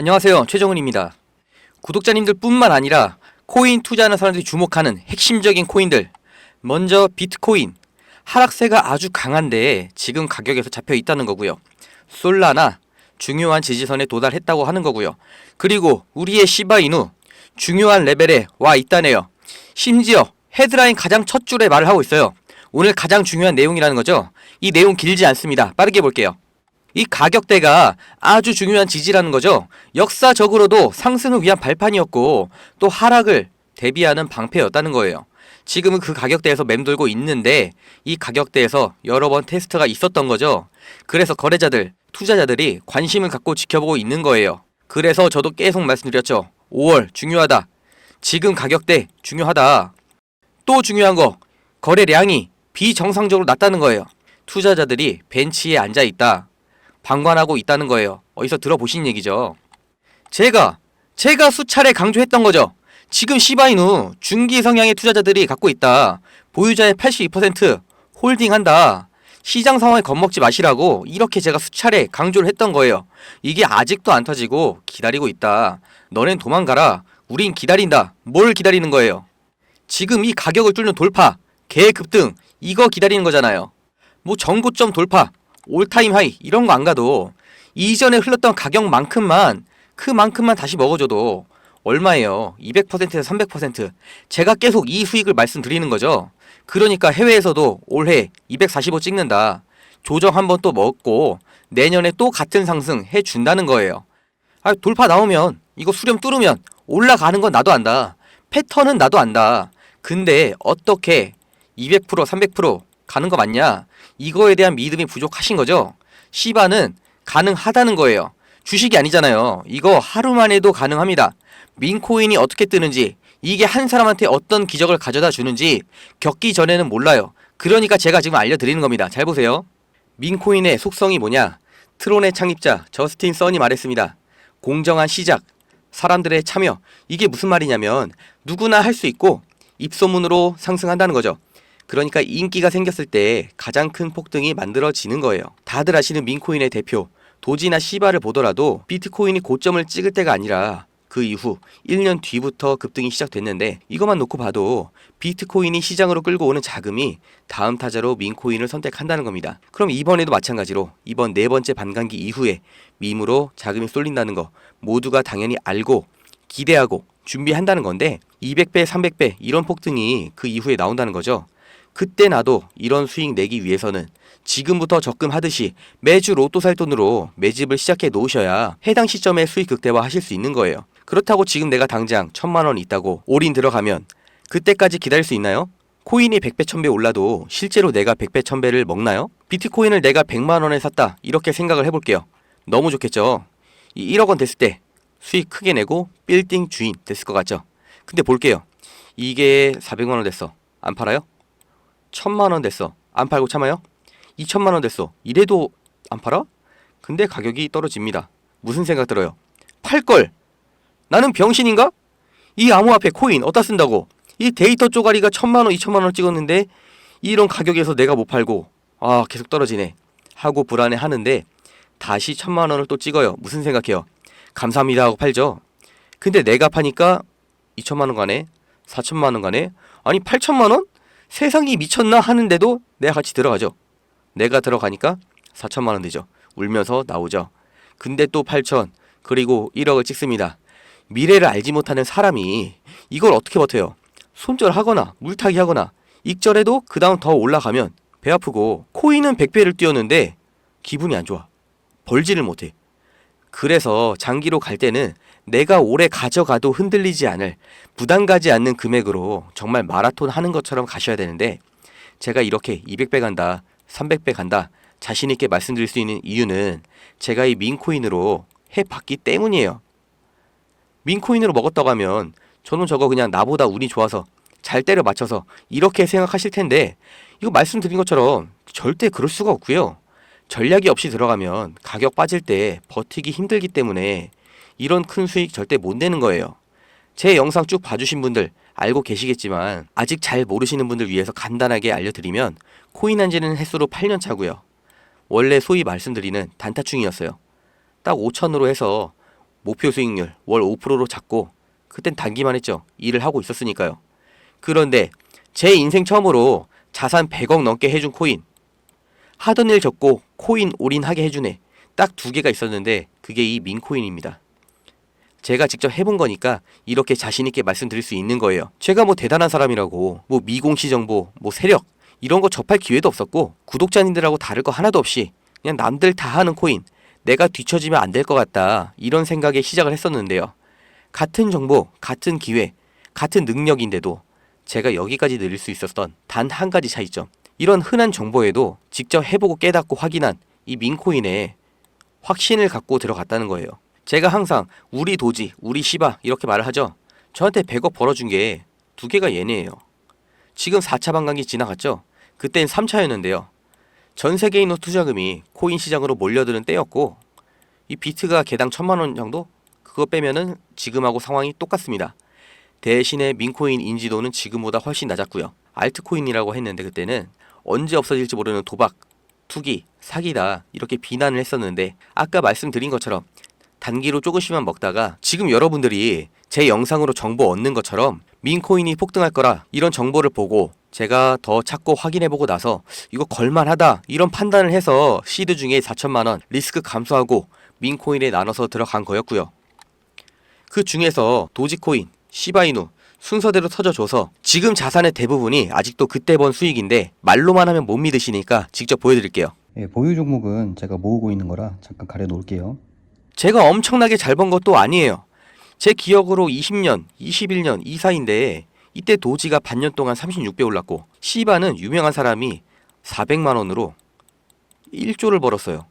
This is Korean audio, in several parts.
안녕하세요. 최정은입니다. 구독자님들 뿐만 아니라 코인 투자하는 사람들이 주목하는 핵심적인 코인들. 먼저 비트코인. 하락세가 아주 강한데 지금 가격에서 잡혀 있다는 거고요. 솔라나 중요한 지지선에 도달했다고 하는 거고요. 그리고 우리의 시바이누 중요한 레벨에 와 있다네요. 심지어 헤드라인 가장 첫 줄에 말을 하고 있어요. 오늘 가장 중요한 내용이라는 거죠. 이 내용 길지 않습니다. 빠르게 볼게요. 이 가격대가 아주 중요한 지지라는 거죠. 역사적으로도 상승을 위한 발판이었고 또 하락을 대비하는 방패였다는 거예요. 지금은 그 가격대에서 맴돌고 있는데 이 가격대에서 여러 번 테스트가 있었던 거죠. 그래서 거래자들, 투자자들이 관심을 갖고 지켜보고 있는 거예요. 그래서 저도 계속 말씀드렸죠. 5월 중요하다. 지금 가격대 중요하다. 또 중요한 거 거래량이 비정상적으로 낮다는 거예요. 투자자들이 벤치에 앉아 있다. 방관하고 있다는 거예요. 어디서 들어보신 얘기죠. 제가 제가 수차례 강조했던 거죠. 지금 시바이누 중기 성향의 투자자들이 갖고 있다. 보유자의 82% 홀딩한다. 시장 상황에 겁먹지 마시라고 이렇게 제가 수차례 강조를 했던 거예요. 이게 아직도 안 터지고 기다리고 있다. 너넨 도망가라. 우린 기다린다. 뭘 기다리는 거예요? 지금 이 가격을 뚫는 돌파, 개 급등 이거 기다리는 거잖아요. 뭐 전고점 돌파, 올타임 하이 이런 거 안 가도 이전에 흘렀던 가격만큼만 그만큼만 다시 먹어줘도 얼마예요? 200%에서 300% 제가 계속 이 수익을 말씀드리는 거죠. 그러니까 해외에서도 올해 245 찍는다. 조정 한번 또 먹고 내년에 또 같은 상승 해 준다는 거예요. 아, 돌파 나오면 이거 수렴 뚫으면 올라가는 건 나도 안다. 패턴은 나도 안다. 근데 어떻게 200% 300% 가는 거 맞냐? 이거에 대한 믿음이 부족하신 거죠? 시바는 가능하다는 거예요. 주식이 아니잖아요. 이거 하루만 해도 가능합니다. 민코인이 어떻게 뜨는지, 이게 한 사람한테 어떤 기적을 가져다 주는지 겪기 전에는 몰라요. 그러니까 제가 지금 알려드리는 겁니다. 잘 보세요. 민코인의 속성이 뭐냐? 트론의 창립자 저스틴 선이 말했습니다. 공정한 시작, 사람들의 참여. 이게 무슨 말이냐면 누구나 할 수 있고 입소문으로 상승한다는 거죠. 그러니까 인기가 생겼을 때 가장 큰 폭등이 만들어지는 거예요. 다들 아시는 민코인의 대표 도지나 시바를 보더라도 비트코인이 고점을 찍을 때가 아니라 그 이후 1년 뒤부터 급등이 시작됐는데 이것만 놓고 봐도 비트코인이 시장으로 끌고 오는 자금이 다음 타자로 민코인을 선택한다는 겁니다. 그럼 이번에도 마찬가지로 이번 네 번째 반감기 이후에 밈으로 자금이 쏠린다는 거 모두가 당연히 알고 기대하고 준비한다는 건데 200배, 300배 이런 폭등이 그 이후에 나온다는 거죠. 그때 나도 이런 수익 내기 위해서는 지금부터 적금하듯이 매주 로또 살 돈으로 매집을 시작해 놓으셔야 해당 시점에 수익 극대화 하실 수 있는 거예요. 그렇다고 지금 내가 당장 천만 원 있다고 올인 들어가면 그때까지 기다릴 수 있나요? 코인이 100배, 1000배 올라도 실제로 내가 100배, 1000배를 먹나요? 비트코인을 내가 100만 원에 샀다. 이렇게 생각을 해볼게요. 너무 좋겠죠? 이 1억 원 됐을 때 수익 크게 내고 빌딩 주인 됐을 것 같죠? 근데 볼게요. 이게 400만 원 됐어. 안 팔아요? 1000만 원 됐어. 안 팔고 참아요? 2천만 원 됐어. 이래도 안 팔아? 근데 가격이 떨어집니다. 무슨 생각 들어요? 팔 걸. 나는 병신인가? 이 암호화폐 코인 어디다 쓴다고? 이 데이터 쪼가리가 천만 원, 이천만 원 찍었는데 이런 가격에서 내가 못 팔고 아 계속 떨어지네 하고 불안해 하는데 다시 천만 원을 또 찍어요. 무슨 생각해요? 감사합니다 하고 팔죠. 근데 내가 파니까 2천만 원 가네, 4천만 원 가네, 아니 8천만 원? 세상이 미쳤나 하는데도 내가 같이 들어가죠. 내가 들어가니까 4천만 원 되죠. 울면서 나오죠. 근데 또 8천 그리고 1억을 찍습니다. 미래를 알지 못하는 사람이 이걸 어떻게 버텨요? 손절하거나 물타기 하거나 익절해도 그 다음 더 올라가면 배 아프고 코인은 100배를 뛰었는데 기분이 안 좋아. 벌지를 못해. 그래서 장기로 갈 때는 내가 오래 가져가도 흔들리지 않을 부담 가지 않는 금액으로 정말 마라톤 하는 것처럼 가셔야 되는데 제가 이렇게 200배 간다, 300배 간다 자신 있게 말씀드릴 수 있는 이유는 제가 이 민코인으로 해 봤기 때문이에요. 민코인으로 먹었다고 하면 저는 저거 그냥 나보다 운이 좋아서 잘 때려 맞춰서 이렇게 생각하실 텐데 이거 말씀드린 것처럼 절대 그럴 수가 없고요. 전략이 없이 들어가면 가격 빠질 때 버티기 힘들기 때문에 이런 큰 수익 절대 못 내는 거예요. 제 영상 쭉 봐주신 분들 알고 계시겠지만 아직 잘 모르시는 분들 위해서 간단하게 알려드리면 코인 한 지는 횟수로 8년 차고요. 원래 소위 말씀드리는 단타충이었어요. 딱 5천으로 해서 목표 수익률 월 5%로 잡고 그땐 단기만 했죠. 일을 하고 있었으니까요. 그런데 제 인생 처음으로 자산 100억 넘게 해준 코인 하던 일 접고 코인 올인하게 애딱두 개가 있었는데 그게 이 민코인입니다. 제가 직접 해본 거니까 이렇게 자신있게 말씀드릴 수 있는 거예요. 제가 뭐 대단한 사람이라고 뭐 미공시 정보, 뭐 세력 이런 거 접할 기회도 없었고 구독자님들하고 다를 거 하나도 없이 그냥 남들 다 하는 코인 내가 뒤처지면 안 될 것 같다 이런 생각에 시작을 했었는데요. 같은 정보, 같은 기회, 같은 능력인데도 제가 여기까지 늘릴 수 있었던 단 한 가지 차이점. 이런 흔한 정보에도 직접 해보고 깨닫고 확인한 이 민코인에 확신을 갖고 들어갔다는 거예요. 제가 항상 우리 도지, 우리 시바 이렇게 말을 하죠. 저한테 100억 벌어준 게 두 개가 얘네예요. 지금 4차 반감기 지나갔죠? 그땐 3차였는데요. 전 세계인의 투자금이 코인 시장으로 몰려드는 때였고 이 비트가 개당 천만 원 정도? 그거 빼면은 지금하고 상황이 똑같습니다. 대신에 민코인 인지도는 지금보다 훨씬 낮았고요. 알트코인이라고 했는데 그때는 언제 없어질지 모르는 도박, 투기, 사기다 이렇게 비난을 했었는데 아까 말씀드린 것처럼 단기로 조금씩만 먹다가 지금 여러분들이 제 영상으로 정보 얻는 것처럼 민코인이 폭등할 거라 이런 정보를 보고 제가 더 찾고 확인해보고 나서 이거 걸만하다 이런 판단을 해서 시드 중에 4천만 원 리스크 감소하고 민코인에 나눠서 들어간 거였고요. 그 중에서 도지코인, 시바이누 순서대로 터져줘서 지금 자산의 대부분이 아직도 그때 번 수익인데 말로만 하면 못 믿으시니까 직접 보여드릴게요. 예, 보유 종목은 제가 모으고 있는 거라 잠깐 가려 놓을게요. 제가 엄청나게 잘 번 것도 아니에요. 제 기억으로 20년, 21년 이 사이인데 이때 도지가 반년 동안 36배 올랐고 시바는 유명한 사람이 400만 원으로 1조를 벌었어요.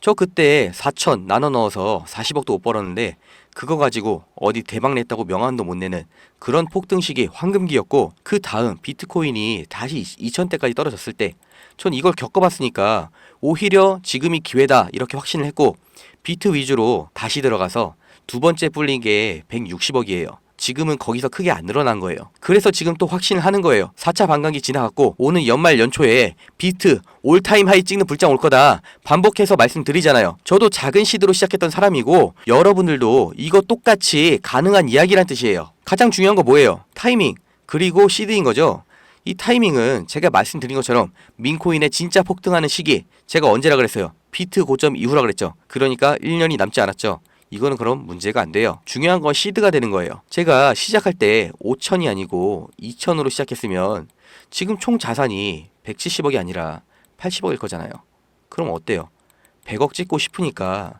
저 그때 4천 나눠 넣어서 40억도 못 벌었는데 그거 가지고 어디 대박 냈다고 명함도 못 내는 그런 폭등 시기 황금기였고 그 다음 비트코인이 다시 2천대까지 떨어졌을 때 전 이걸 겪어봤으니까 오히려 지금이 기회다 이렇게 확신을 했고 비트 위주로 다시 들어가서 두 번째 불린 게 160억이에요. 지금은 거기서 크게 안 늘어난 거예요. 그래서 지금 또 확신을 하는 거예요. 4차 반감기 지나갔고 오는 연말 연초에 비트 올타임 하이 찍는 불장 올 거다. 반복해서 말씀드리잖아요. 저도 작은 시드로 시작했던 사람이고 여러분들도 이거 똑같이 가능한 이야기란 뜻이에요. 가장 중요한 거 뭐예요? 타이밍 그리고 시드인 거죠. 이 타이밍은 제가 말씀드린 것처럼 민코인의 진짜 폭등하는 시기 제가 언제라 그랬어요? 비트 고점 이후라 그랬죠. 그러니까 1년이 남지 않았죠. 이거는 그럼 문제가 안 돼요. 중요한 건 시드가 되는 거예요. 제가 시작할 때 5천이 아니고 2천으로 시작했으면 지금 총 자산이 170억이 아니라 80억일 거잖아요. 그럼 어때요? 100억 찍고 싶으니까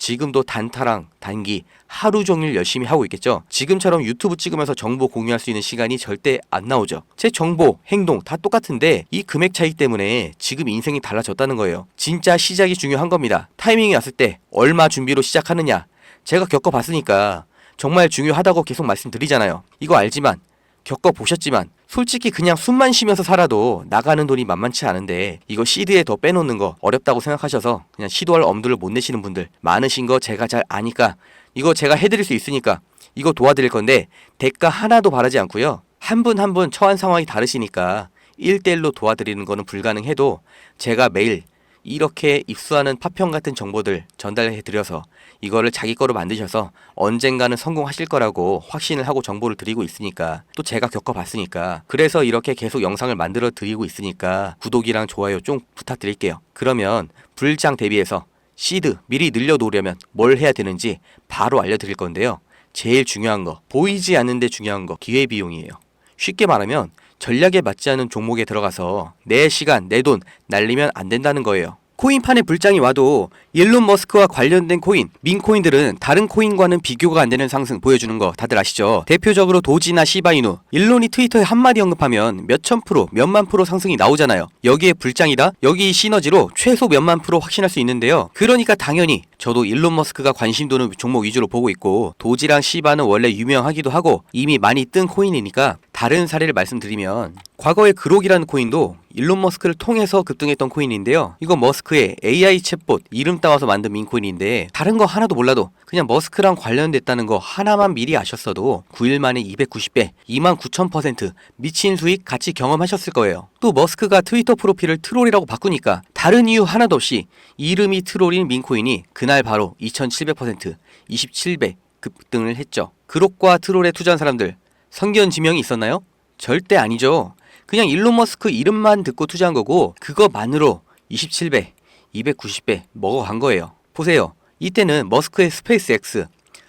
지금도 단타랑 단기 하루 종일 열심히 하고 있겠죠. 지금처럼 유튜브 찍으면서 정보 공유할 수 있는 시간이 절대 안 나오죠. 제 정보, 행동 다 똑같은데 이 금액 차이 때문에 지금 인생이 달라졌다는 거예요. 진짜 시작이 중요한 겁니다. 타이밍이 왔을 때 얼마 준비로 시작하느냐. 제가 겪어봤으니까 정말 중요하다고 계속 말씀드리잖아요. 이거 알지만 겪어보셨지만 솔직히 그냥 숨만 쉬면서 살아도 나가는 돈이 만만치 않은데 이거 시드에 더 빼놓는 거 어렵다고 생각하셔서 그냥 시도할 엄두를 못 내시는 분들 많으신 거 제가 잘 아니까 이거 제가 해드릴 수 있으니까 이거 도와드릴 건데 대가 하나도 바라지 않고요. 한 분 한분 처한 상황이 다르시니까 1대1로 도와드리는 거는 불가능해도 제가 매일 이렇게 입수하는 파편 같은 정보들 전달해 드려서 이거를 자기 거로 만드셔서 언젠가는 성공하실 거라고 확신을 하고 정보를 드리고 있으니까 또 제가 겪어봤으니까 그래서 이렇게 계속 영상을 만들어 드리고 있으니까 구독이랑 좋아요 좀 부탁드릴게요. 그러면 불장 대비해서 시드 미리 늘려놓으려면 뭘 해야 되는지 바로 알려드릴 건데요. 제일 중요한 거 보이지 않는데 중요한 거 기회비용이에요. 쉽게 말하면 전략에 맞지 않은 종목에 들어가서 내 시간, 내 돈 날리면 안 된다는 거예요. 코인판에 불장이 와도 일론 머스크와 관련된 코인, 민코인들은 다른 코인과는 비교가 안 되는 상승 보여주는 거 다들 아시죠? 대표적으로 도지나 시바이누, 일론이 트위터에 한마디 언급하면 몇천 프로, 몇만 프로 상승이 나오잖아요. 여기에 불장이다? 여기 시너지로 최소 몇만 프로 확신할 수 있는데요. 그러니까 당연히 저도 일론 머스크가 관심 도는 종목 위주로 보고 있고 도지랑 시바는 원래 유명하기도 하고 이미 많이 뜬 코인이니까 다른 사례를 말씀드리면 과거에 그록이라는 코인도 일론 머스크를 통해서 급등했던 코인인데요. 이거 머스크의 AI 챗봇 이름 따와서 만든 민코인인데 다른 거 하나도 몰라도 그냥 머스크랑 관련됐다는 거 하나만 미리 아셨어도 9일 만에 290배, 2만 9천 퍼센트 미친 수익 같이 경험하셨을 거예요. 또 머스크가 트위터 프로필을 트롤이라고 바꾸니까 다른 이유 하나도 없이 이름이 트롤인 민코인이 그날 바로 2700%, 27배 급등을 했죠. 그록과 트롤에 투자한 사람들 성견 지명이 있었나요? 절대 아니죠. 그냥 일론 머스크 이름만 듣고 투자한 거고 그거만으로 27배, 290배 먹어간 거예요. 보세요. 이때는 머스크의 스페이스 X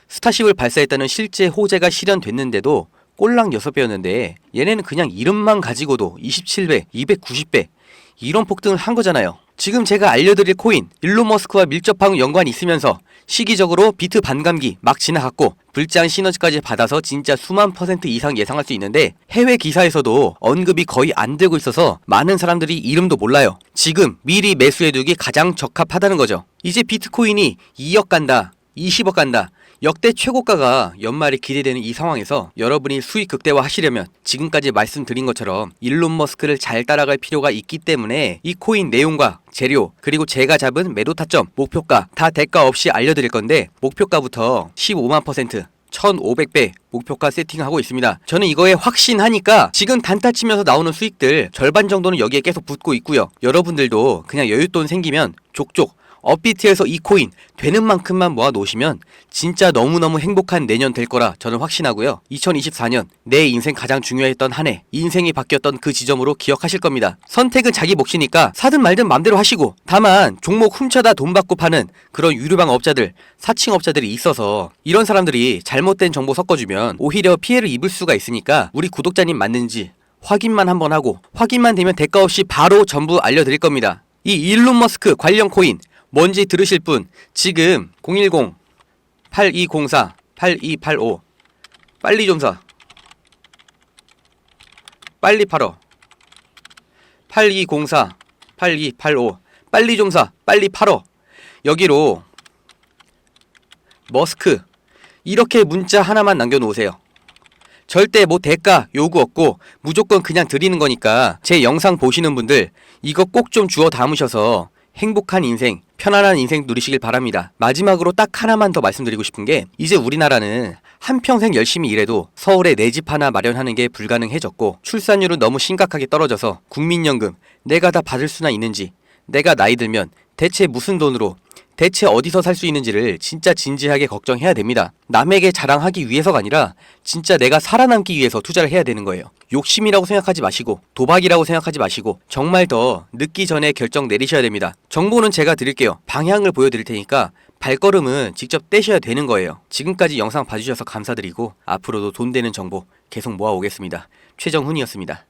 스타쉽을 발사했다는 실제 호재가 실현됐는데도 꼴랑 6배였는데 얘네는 그냥 이름만 가지고도 27배, 290배 이런 폭등을 한 거잖아요. 지금 제가 알려드릴 코인 일론 머스크와 밀접한 연관이 있으면서 시기적으로 비트 반감기 막 지나갔고 불장 시너지까지 받아서 진짜 수만 퍼센트 이상 예상할 수 있는데 해외 기사에서도 언급이 거의 안 되고 있어서 많은 사람들이 이름도 몰라요. 지금 미리 매수해두기 가장 적합하다는 거죠. 이제 비트코인이 2억 간다, 20억 간다. 역대 최고가가 연말에 기대되는 이 상황에서 여러분이 수익 극대화 하시려면 지금까지 말씀드린 것처럼 일론 머스크를 잘 따라갈 필요가 있기 때문에 이 코인 내용과 재료 그리고 제가 잡은 매도 타점 목표가 다 대가 없이 알려드릴 건데 목표가부터 15만 퍼센트 1500배 목표가 세팅하고 있습니다. 저는 이거에 확신하니까 지금 단타 치면서 나오는 수익들 절반 정도는 여기에 계속 붙고 있고요. 여러분들도 그냥 여윳돈 생기면 족족 업비트에서 이 코인 되는 만큼만 모아 놓으시면 진짜 너무너무 행복한 내년 될 거라 저는 확신하고요. 2024년 내 인생 가장 중요했던 한 해, 인생이 바뀌었던 그 지점으로 기억하실 겁니다. 선택은 자기 몫이니까 사든 말든 맘대로 하시고 다만 종목 훔쳐다 돈 받고 파는 그런 유료방 업자들, 사칭 업자들이 있어서 이런 사람들이 잘못된 정보 섞어주면 오히려 피해를 입을 수가 있으니까 우리 구독자님 맞는지 확인만 한번 하고 확인만 되면 대가 없이 바로 전부 알려드릴 겁니다. 이 일론 머스크 관련 코인 뭔지 들으실 분 지금 010 8204 8285 빨리 좀 사. 빨리 팔어. 8204 8285 빨리 좀 사. 빨리 팔어. 여기로 머스크 이렇게 문자 하나만 남겨 놓으세요. 절대 뭐 대가 요구 없고 무조건 그냥 드리는 거니까 제 영상 보시는 분들 이거 꼭 좀 주워 담으셔서 행복한 인생, 편안한 인생 누리시길 바랍니다. 마지막으로 딱 하나만 더 말씀드리고 싶은 게 이제 우리나라는 한평생 열심히 일해도 서울에 내 집 하나 마련하는 게 불가능해졌고 출산율은 너무 심각하게 떨어져서 국민연금 내가 다 받을 수나 있는지 내가 나이 들면 대체 무슨 돈으로 대체 어디서 살 수 있는지를 진짜 진지하게 걱정해야 됩니다. 남에게 자랑하기 위해서가 아니라 진짜 내가 살아남기 위해서 투자를 해야 되는 거예요. 욕심이라고 생각하지 마시고 도박이라고 생각하지 마시고 정말 더 늦기 전에 결정 내리셔야 됩니다. 정보는 제가 드릴게요. 방향을 보여드릴 테니까 발걸음은 직접 떼셔야 되는 거예요. 지금까지 영상 봐주셔서 감사드리고 앞으로도 돈 되는 정보 계속 모아오겠습니다. 최정훈이었습니다.